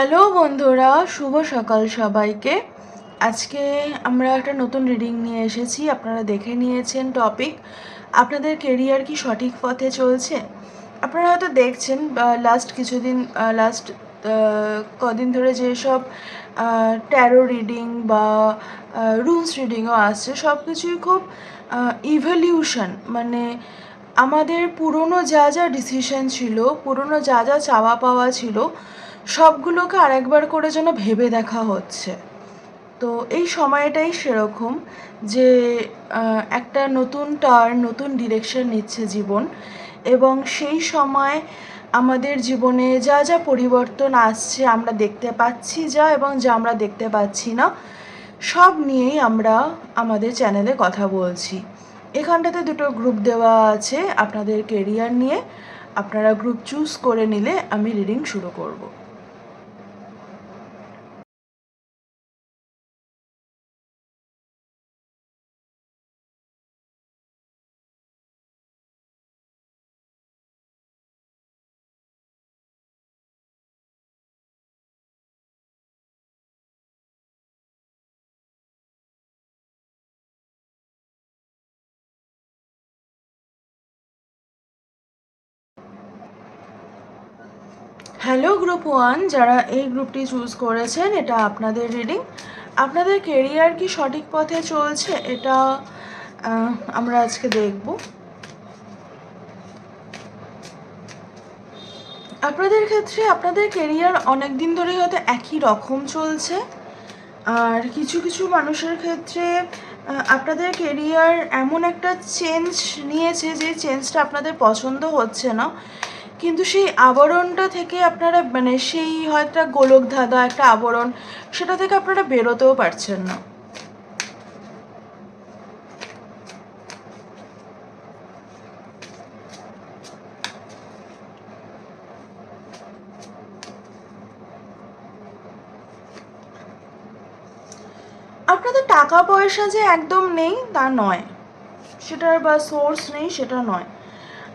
Hello বন্ধুরা, শুভ সকাল সবাইকে। আজকে আমরা একটা নতুন রিডিং নিয়ে এসেছি, আপনারা দেখে নিয়েছেন টপিক। আপনাদের কেরিয়ার কি সঠিক পথে চলছে? আপনারা হয়তো দেখছেন লাস্ট কিছুদিন লাস্ট কদিন ধরে যেসব ট্যারো রিডিং বা রুলস রিডিংও আসছে, সব কিছুই খুব ইভলিউশন মানে আমাদের পুরনো যা যা ডিসিশন ছিল, পুরনো যা যা চাওয়া পাওয়া ছিল সবগুলোকে আরেকবার করে যেন ভেবে দেখা হচ্ছে। তো এই সময়টাই সেরকম যে একটা নতুন টার্ন নতুন ডিরেকশন নিচ্ছে জীবন এবং সেই সময় আমাদের জীবনে যা যা পরিবর্তন আসছে, আমরা দেখতে পাচ্ছি যা এবং যা আমরা দেখতে পাচ্ছি না, সব নিয়েই আমরা আমাদের চ্যানেলে কথা বলছি। এখানটাতে দুটো গ্রুপ দেওয়া আছে, আপনাদের কেরিয়ার নিয়ে। আপনারা গ্রুপ চুজ করে নিলে আমি রিডিং শুরু করব। হ্যালো গ্রুপ ওয়ান যারা এই গ্রুপটি চুজ করেছেন, এটা আপনাদের রিডিং আপনাদের কেরিয়ার কি সঠিক পথে চলছে? এটা আমরা আজকে দেখব। আপনাদের ক্ষেত্রে আপনাদের কেরিয়ার অনেক দিন ধরে হয়তো একই রকম চলছে। আর কিছু কিছু মানুষের ক্ষেত্রে আপনাদের কেরিয়ার এমন একটা চেঞ্জ নিয়েছে যে চেঞ্জটা আপনাদের পছন্দ হচ্ছে না। কিন্তু সেই আবরণটা থেকে আপনারা মানে সেই হয়তো গোলক ধাঁধা, একটা আবরণ, সেটা থেকে আপনারা বেরোতেও পারছেন না। আপনাদের টাকা পয়সা যে একদম নেই, তা নয়। সেটার বা সোর্স নেই, সেটা নয়।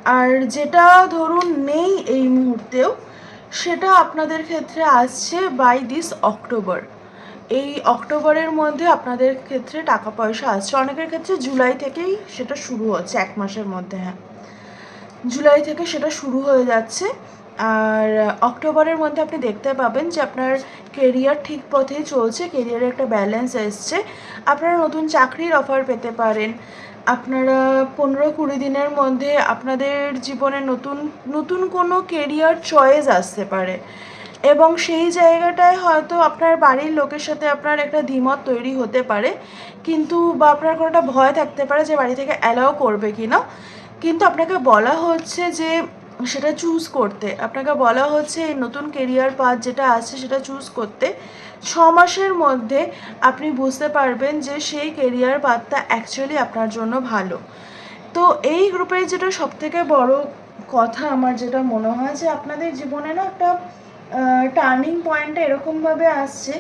আর যেটা ধরুন নেই এই মুহূর্তেও, সেটা আপনাদের ক্ষেত্রে আসছে বাই দিস অক্টোবর এই অক্টোবরের মধ্যে আপনাদের ক্ষেত্রে টাকা পয়সা আসছে। অনেকের ক্ষেত্রে জুলাই থেকেই সেটা শুরু হচ্ছে, এক মাসের মধ্যে হ্যাঁ। জুলাই থেকে সেটা শুরু হয়ে যাচ্ছে। আর অক্টোবরের মধ্যে আপনি দেখতে পাবেন যে আপনার কেরিয়ার ঠিক পথেই চলছে কেরিয়ারে একটা ব্যালেন্স এসছে। আপনারা নতুন চাকরির অফার পেতে পারেন। আপনারা পনেরো কুড়ি দিনের মধ্যে আপনাদের জীবনে নতুন নতুন কোনো কেরিয়ার চয়েস আসতে পারে। এবং সেই জায়গাটায় হয়তো আপনার বাড়ির লোকের সাথে আপনার একটা দ্বিমত তৈরি হতে পারে, কিন্তু বা আপনার কোনোটা ভয় থাকতে পারে যে বাড়ি থেকে অ্যালাও করবে কি না কিন্তু আপনাকে বলা হচ্ছে যে সেটা চুজ করতে। আপনাকে বলা হচ্ছে এই নতুন কেরিয়ার পাথ যেটা আছে সেটা চুজ করতে। ছ মাসের মধ্যে আপনি বুঝতে পারবেন যে সেই কেরিয়ার পাথটা অ্যাকচুয়ালি আপনার জন্য ভালো। তো এই গ্রুপের যেটা সবথেকে বড় কথা আমার যেটা মনে হয় যে আপনাদের জীবনে না একটা টার্নিং পয়েন্টটা এরকমভাবে আসছে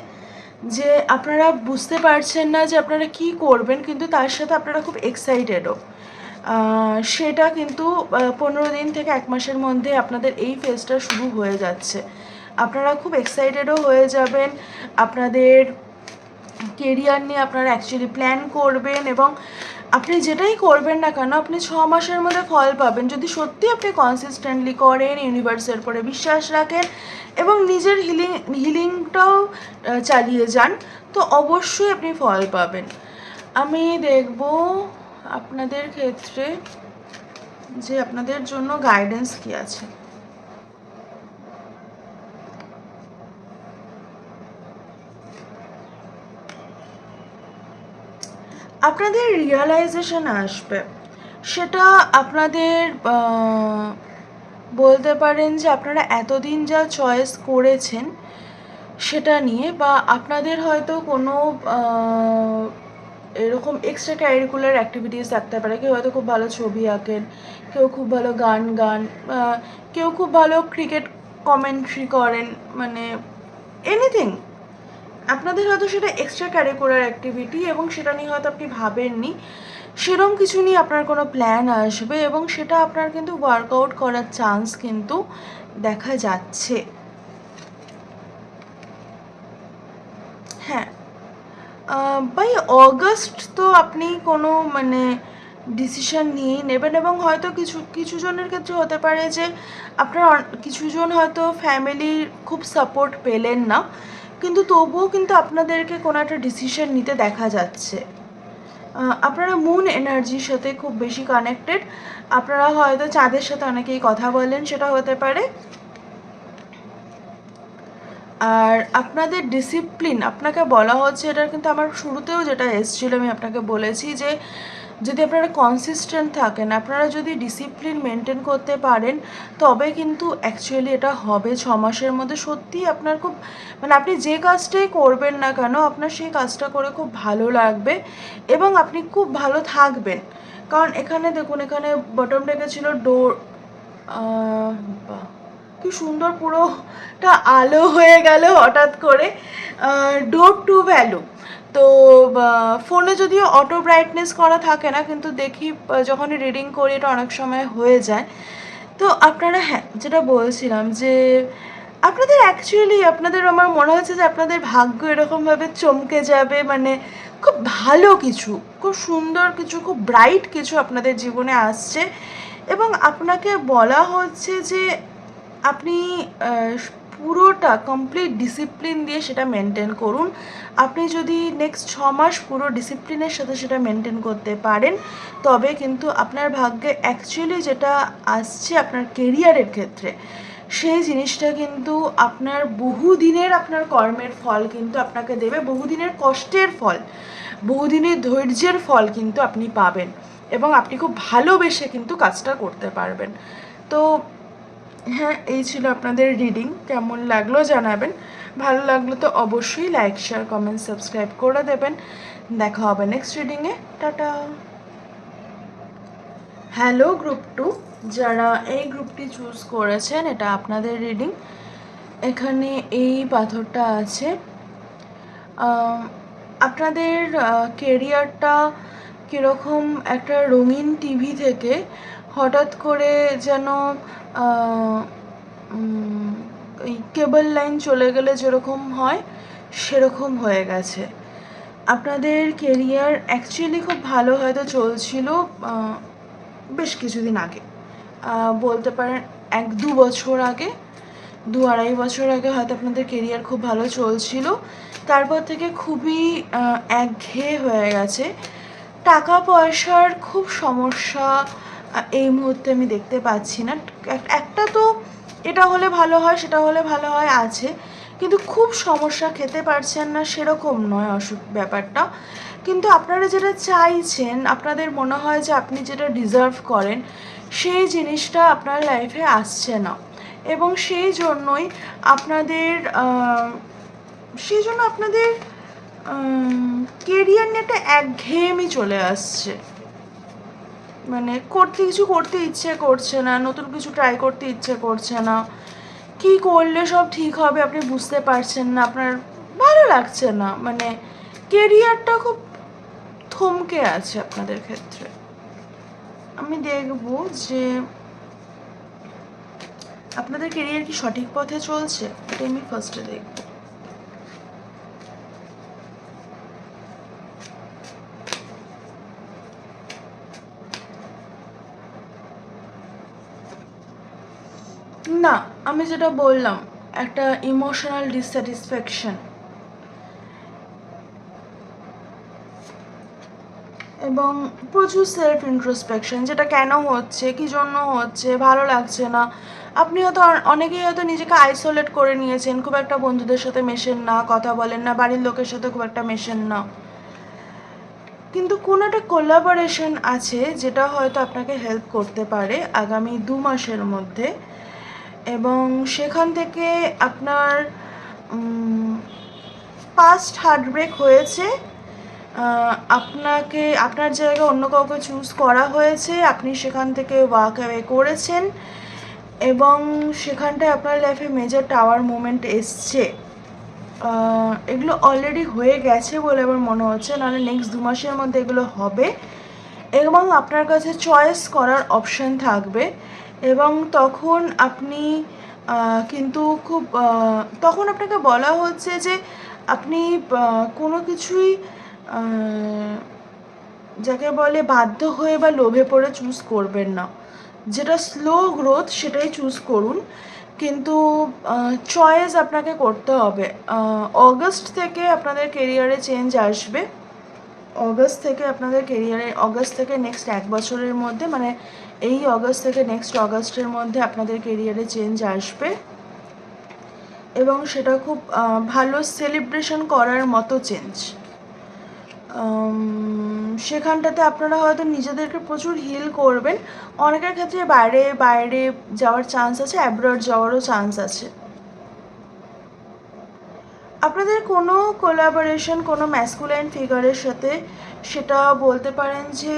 যে আপনারা বুঝতে পারছেন না যে আপনারা কি করবেন, কিন্তু তার সাথে আপনারা খুব এক্সাইটেডও সেটা কিন্তু পনেরো দিন থেকে এক মাসের মধ্যে আপনাদের এই ফেজটা শুরু হয়ে যাচ্ছে। আপনারা খুব এক্সাইটেডও হয়ে যাবেন। আপনাদের কেরিয়ার নিয়ে আপনারা অ্যাকচুয়ালি প্ল্যান করবেন এবং আপনি যেটাই করবেন না কেন, আপনি ছ মাসের মধ্যে ফল পাবেন। যদি সত্যি আপনি কনসিস্টেন্টলি করেন ইউনিভার্সের পরে বিশ্বাস রাখেন এবং নিজের হিলিং হিলিংটাও চালিয়ে যান, তো অবশ্যই আপনি ফল পাবেন। আমি দেখব আপনাদের ক্ষেত্রে যে আপনাদের জন্য গাইডেন্স কি আছে। আপনাদের রিয়ালাইজেশন আসবে। সেটা আপনাদের বলতে পারেন যে আপনারা এতদিন যা চয়েস করেছেন সেটা নিয়ে বা আপনাদের হয়তো কোনো এরকম এক্সট্রা ক্যারিকুলার অ্যাক্টিভিটিস থাকতে পারে। কেউ হয়তো খুব ভালো ছবি আঁকেন, কেউ খুব ভালো গান গান কেউ খুব ভালো ক্রিকেট কমেন্ট্রি করেন মানে এনিথিং আপনাদের হয়তো সেটা এক্সট্রা ক্যারিকুলার অ্যাক্টিভিটি এবং সেটা নিয়ে হয়তো আপনি ভাবেননি। সেরম কিছু নিয়ে আপনার কোনো প্ল্যান আসবে এবং সেটা আপনার কিন্তু ওয়ার্কআউট করার চান্স কিন্তু দেখা যাচ্ছে। হ্যাঁ বাই অগস্ট তো আপনি কোনো মানে ডিসিশন নিয়ে নেবেন এবং হয়তো কিছু কিছু জনের ক্ষেত্রে হতে পারে যে আপনার কিছুজন হয়তো ফ্যামিলির খুব সাপোর্ট পেলেন না। কিন্তু তবুও কিন্তু আপনাদেরকে কোনো একটা ডিসিশন নিতে দেখা যাচ্ছে। আপনারা মুন এনার্জির সাথে খুব বেশি কানেক্টেড আপনারা হয়তো চাঁদের সাথে অনেকেই কথা বলেন, সেটা হতে পারে। আর আপনাদের ডিসিপ্লিন আপনাকে বলা হচ্ছে এটা কিন্তু আমার শুরুতেও যেটা এসেছিল, আমি আপনাকে বলেছি যে যদি আপনারা কনসিস্টেন্ট থাকেন, আপনারা যদি ডিসিপ্লিন মেনটেন করতে পারেন, তবে কিন্তু অ্যাকচুয়ালি এটা হবে ছ মাসের মধ্যে। সত্যিই আপনার খুব মানে আপনি যে কাজটাই করবেন না কেন, আপনার সেই কাজটা করে খুব ভালো লাগবে এবং আপনি খুব ভালো থাকবেন। কারণ এখানে দেখুন, এখানে বটম ছিল ডোর কি সুন্দর পুরোটা আলো হয়ে গেল হঠাৎ করে। ডোর টু ভ্যালু তো ফোনে যদিও অটো ব্রাইটনেস করা থাকে না কিন্তু দেখি আহ, যখনই রিডিং করি এটা অনেক সময় হয়ে যায়। তো আপনারা হ্যাঁ যেটা বলছিলাম যে আপনাদের অ্যাকচুয়ালি আপনাদের আমার মনে হচ্ছে যে আপনাদের ভাগ্য এরকমভাবে চমকে যাবে মানে খুব ভালো কিছু খুব সুন্দর কিছু খুব ব্রাইট কিছু আপনাদের জীবনে আসছে। এবং আপনাকে বলা হচ্ছে যে আপনি পুরোটা কমপ্লিট ডিসিপ্লিন দিয়ে সেটা মেনটেন করুন। আপনি যদি নেক্সট ছ মাস পুরো ডিসিপ্লিনের সাথে সেটা মেনটেন করতে পারেন, তবে কিন্তু আপনার ভাগ্যে অ্যাকচুয়ালি যেটা আসছে আপনার কেরিয়ারের ক্ষেত্রে, সেই জিনিসটা কিন্তু আপনার বহুদিনের আপনার কর্মের ফল কিন্তু আপনাকে দেবে, বহুদিনের কষ্টের ফল, বহুদিনের ধৈর্যের ফল কিন্তু আপনি পাবেন এবং আপনি খুব ভালোবেসে কিন্তু কাজটা করতে পারবেন। তো হ্যাঁ এই ছিল আপনাদের রিডিং কেমন লাগল জানাবেন। ভালো লাগল তো অবশ্যই লাইক শেয়ার কমেন্ট সাবস্ক্রাইব করে দেবেন। দেখা হবে নেক্সট রিডিংয়ে টাটা। হ্যালো গ্রুপ টু যারা এই গ্রুপটি চুজ করেছেন, এটা আপনাদের রিডিং এখানে এই পাথরটা আছে। আপনাদের কেরিয়ারটা কীরকম একটা রঙিন টিভি থেকে হঠাৎ করে যেন ওই কেবল লাইন চলে গেলে যেরকম হয়, সেরকম হয়ে গেছে। আপনাদের কেরিয়ার অ্যাকচুয়ালি খুব ভালো হয়তো চলছিল বেশ কিছুদিন আগে। বলতে পারেন এক দু বছর আগে, দু আড়াই বছর আগে হয়তো আপনাদের কেরিয়ার খুব ভালো চলছিল। তারপর থেকে খুবই একঘেয়ে হয়ে গেছে। টাকা পয়সার খুব সমস্যা এই মুহূর্তে আমি দেখতে পাচ্ছি না। একটা তো এটা হলে ভালো হয়, সেটা হলে ভালো হয় আছে। কিন্তু খুব সমস্যা, খেতে পারছেন না, সেরকম নয় অসুখ ব্যাপারটা। কিন্তু আপনারা যেটা চাইছেন, আপনাদের মনে হয় যে আপনি যেটা ডিজার্ভ করেন, সেই জিনিসটা আপনার লাইফে আসছে না। এবং সেই জন্যই আপনাদের সেই জন্য আপনাদের কেরিয়ার নিয়ে একটা একঘেয়েমি চলে আসছে। মানে করতে, কিছু করতে ইচ্ছে করছে না, নতুন কিছু ট্রাই করতে ইচ্ছে করছে না। কি করলে সব ঠিক হবে আপনি বুঝতে পারছেন না, আপনার ভালো লাগছে না। মানে কেরিয়ারটা খুব থমকে আছে আপনাদের ক্ষেত্রে। আমি দেখব যে আপনাদের কেরিয়ার কি সঠিক পথে চলছে? এটা আমি ফার্স্টে দেখব না আমি যেটা বললাম, একটা ইমোশনাল ডিসস্যাটিসফ্যাকশন এবং প্রচুর সেলফ ইন্ট্রোস্পেকশন যেটা কেন হচ্ছে, কী জন্য হচ্ছে, ভালো লাগছে না। আপনি হয়তো অনেকেই হয়তো নিজেকে আইসোলেট করে নিয়েছেন, খুব একটা বন্ধুদের সাথে মেশেন না, কথা বলেন না, বাড়ির লোকের সাথে খুব একটা মেশেন না। কিন্তু কোনো একটা কোলাবোরেশন আছে, যেটা হয়তো আপনাকে হেল্প করতে পারে আগামী দু মাসের মধ্যে। এবং সেখান থেকে আপনার পাস্ট হার্টব্রেক হয়েছে। আপনাকে, আপনার জায়গায় অন্য কাউকে চুজ করা হয়েছে। আপনি সেখান থেকে ওয়াক অ্যাওয়ে করেছেন এবং সেখানটায় আপনার লাইফে মেজর টাওয়ার মুভমেন্ট এসছে। এগুলো অলরেডি হয়ে গেছে বলে আমার মনে হচ্ছে। নাহলে নেক্সট দু মাসের মধ্যে এগুলো হবে। এবং আপনার কাছে চয়েস করার অপশন থাকবে। এবং তখন আপনি কিন্তু খুব তখন আপনাকে বলা হচ্ছে যে আপনি কোনো কিছুই যাকে বলে বাধ্য হয়ে বা লোভে পড়ে চুজ করবেন না। যেটা স্লো গ্রোথ সেটাই চুজ করুন। কিন্তু চয়েস আপনাকে করতে হবে। অগস্ট থেকে আপনাদের কেরিয়ারে চেঞ্জ আসবে। অগস্ট থেকে আপনাদের কেরিয়ারে অগস্ট থেকে নেক্সট এক বছরের মধ্যে মানে এই অগস্ট থেকে নেক্সট অগস্টের মধ্যে আপনাদের কেরিয়ারে চেঞ্জ আসবে। এবং সেটা খুব ভালো সেলিব্রেশন করার মতো চেঞ্জ সেখানটাতে আপনারা হয়তো নিজেদেরকে প্রচুর হিল করবেন। অনেকের ক্ষেত্রে বাইরে বাইরে যাওয়ার চান্স আছে অ্যাব্রড যাওয়ারও চান্স আছে। আপনাদের কোনো কোলাবোরেশন কোনো ম্যাসকুলাইন ফিগারের সাথে সেটা বলতে পারেন যে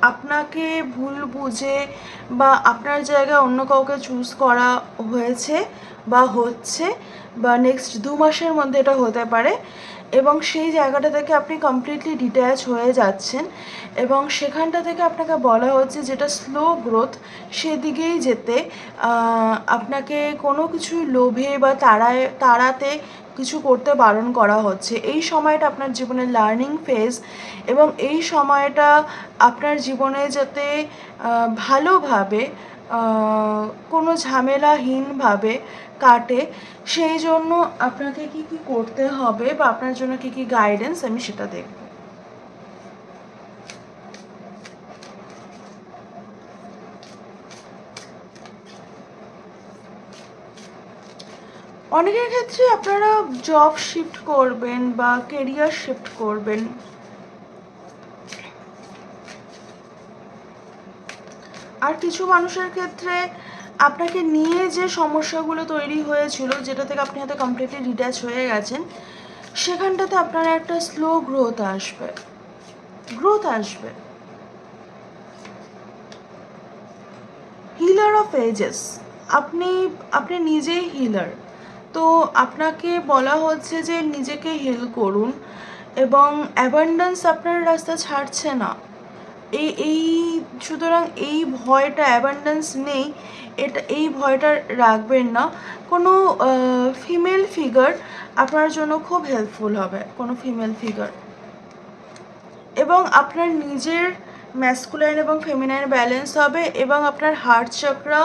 আপনাকে ভুল বুঝে বা আপনার জায়গায় অন্য কাউকে চুজ করা হয়েছে বা হচ্ছে বা নেক্সট দু মাসের মধ্যে এটা হতে পারে এবং সেই জায়গাটা থেকে আপনি কমপ্লিটলি ডিট্যাচ হয়ে যাচ্ছেন এবং সেখানটা থেকে আপনাকে বলা হচ্ছে যেটা স্লো গ্রোথ সেদিকেই যেতে। আপনাকে কোনো কিছু লোভে বা তাড়ায় তাড়াতে কিছু করতে বারণ করা হচ্ছে। এই সময়টা আপনার জীবনের লার্নিং ফেজ এবং এই সময়টা আপনার জীবনে যাতে ভালোভাবে কোনো ঝামেলাহীনভাবে কাটে, সেই জন্য আপনাকে কি কি করতে হবে বা আপনার জন্য কি কি গাইডেন্স আমি সেটা দেখব। অনেকের ক্ষেত্রে আপনারা জব শিফট করবেন বা কেরিয়ার শিফট করবেন। আর কিছু মানুষের ক্ষেত্রে আপনাকে নিয়ে যে সমস্যাগুলো তৈরি হয়েছিল, যেটা থেকে আপনি হয়তো কমপ্লিটলি ডিট্যাচ হয়ে গেছেন, সেখানটাতে আপনার একটা স্লো গ্রোথ আসবে। গ্রোথ আসবে। হিলার অফ এজেস আপনি আপনি নিজেই হিলার তো আপনাকে বলা হচ্ছে যে নিজেকে হিল করুন এবং অ্যাবান্ডেন্স আপনার রাস্তা ছাড়ছে না। এই এই সুতরাং এই ভয়টা অ্যাবান্ডেন্স নেই, এটা, এই ভয়টা রাখবেন না। কোনো ফিমেল ফিগার আপনার জন্য খুব হেল্পফুল হবে, কোনো ফিমেল ফিগার এবং আপনার নিজের ম্যাসকুলাইন এবং ফেমিনাইন ব্যালেন্স হবে এবং আপনার হার্ট চক্রা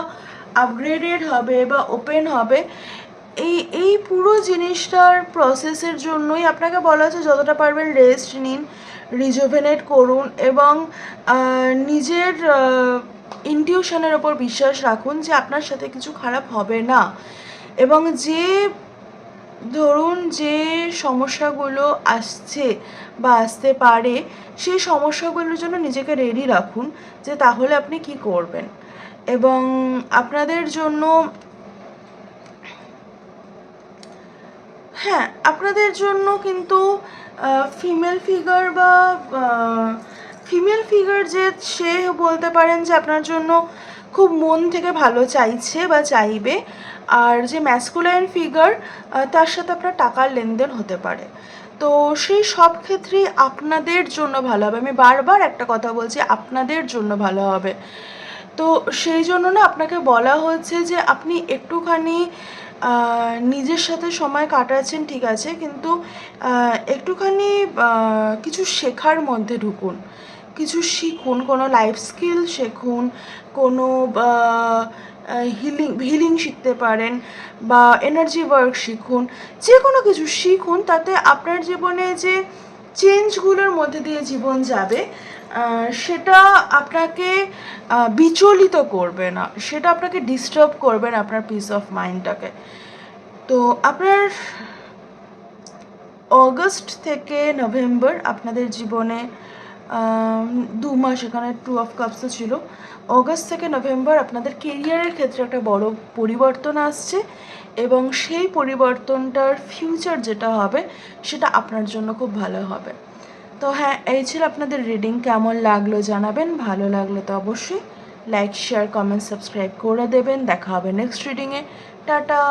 আপগ্রেডেড হবে বা ওপেন হবে এই এই পুরো জিনিসটার প্রসেসের জন্যই আপনাকে বলা হচ্ছে যতটা পারবেন রেস্ট নিন রিজোভেনেট করুন এবং নিজের ইনটিউশনের ওপর বিশ্বাস রাখুন যে আপনার সাথে কিছু খারাপ হবে না। এবং যে, ধরুন যে সমস্যাগুলো আসছে বা আসতে পারে, সেই সমস্যাগুলোর জন্য নিজেকে রেডি রাখুন যে তাহলে আপনি কি করবেন। এবং আপনাদের জন্য হ্যাঁ আপনাদের জন্য কিন্তু ফিমেল ফিগার বা ফিমেল ফিগার যে সে বলতে পারেন যে আপনার জন্য খুব মন থেকে ভালো চাইছে বা চাইবে, আর যে ম্যাসকুলাইন ফিগার তার সাথে আপনার টাকার লেনদেন হতে পারে। তো সেই সব ক্ষেত্রেই আপনাদের জন্য ভালো হবে। আমি বারবার একটা কথা বলছি, আপনাদের জন্য ভালো হবে। তো সেই জন্য না আপনাকে বলা হচ্ছে যে আপনি একটুখানি নিজের সাথে সময় কাটাচ্ছেন, ঠিক আছে, কিন্তু একটুখানি কিছু শেখার মধ্যে ঢুকুন। কিছু শিখুন, কোনো লাইফ স্কিল শিখুন, কোনো হিলিং হিলিং শিখতে পারেন, বা এনার্জি ওয়ার্ক শিখুন যে কোনো কিছু শিখুন, তাতে আপনার জীবনে যে চেঞ্জগুলোর মধ্যে দিয়ে জীবন যাবে সেটা আপনাকে বিচলিত করবে না। সেটা আপনাকে ডিস্টার্ব করবে না আপনার পিস অফ মাইন্ডটাকে তো আপনার অগস্ট থেকে নভেম্বর আপনাদের জীবনে দু মাস এখানে টু অফ কাপসও ছিল। অগস্ট থেকে নভেম্বর আপনাদের কেরিয়ারের ক্ষেত্রে একটা বড় পরিবর্তন আসছে এবং সেই পরিবর্তনটার ফিউচার যেটা হবে, সেটা আপনার জন্য খুব ভালো হবে। তো হ্যাঁ এই ছিল আপনাদের রিডিং কেমন লাগল জানাবেন, ভালো লাগলে তো অবশ্যই লাইক শেয়ার কমেন্ট সাবস্ক্রাইব করে দেবেন। দেখা হবে নেক্সট রিডিংয়ে টাটা!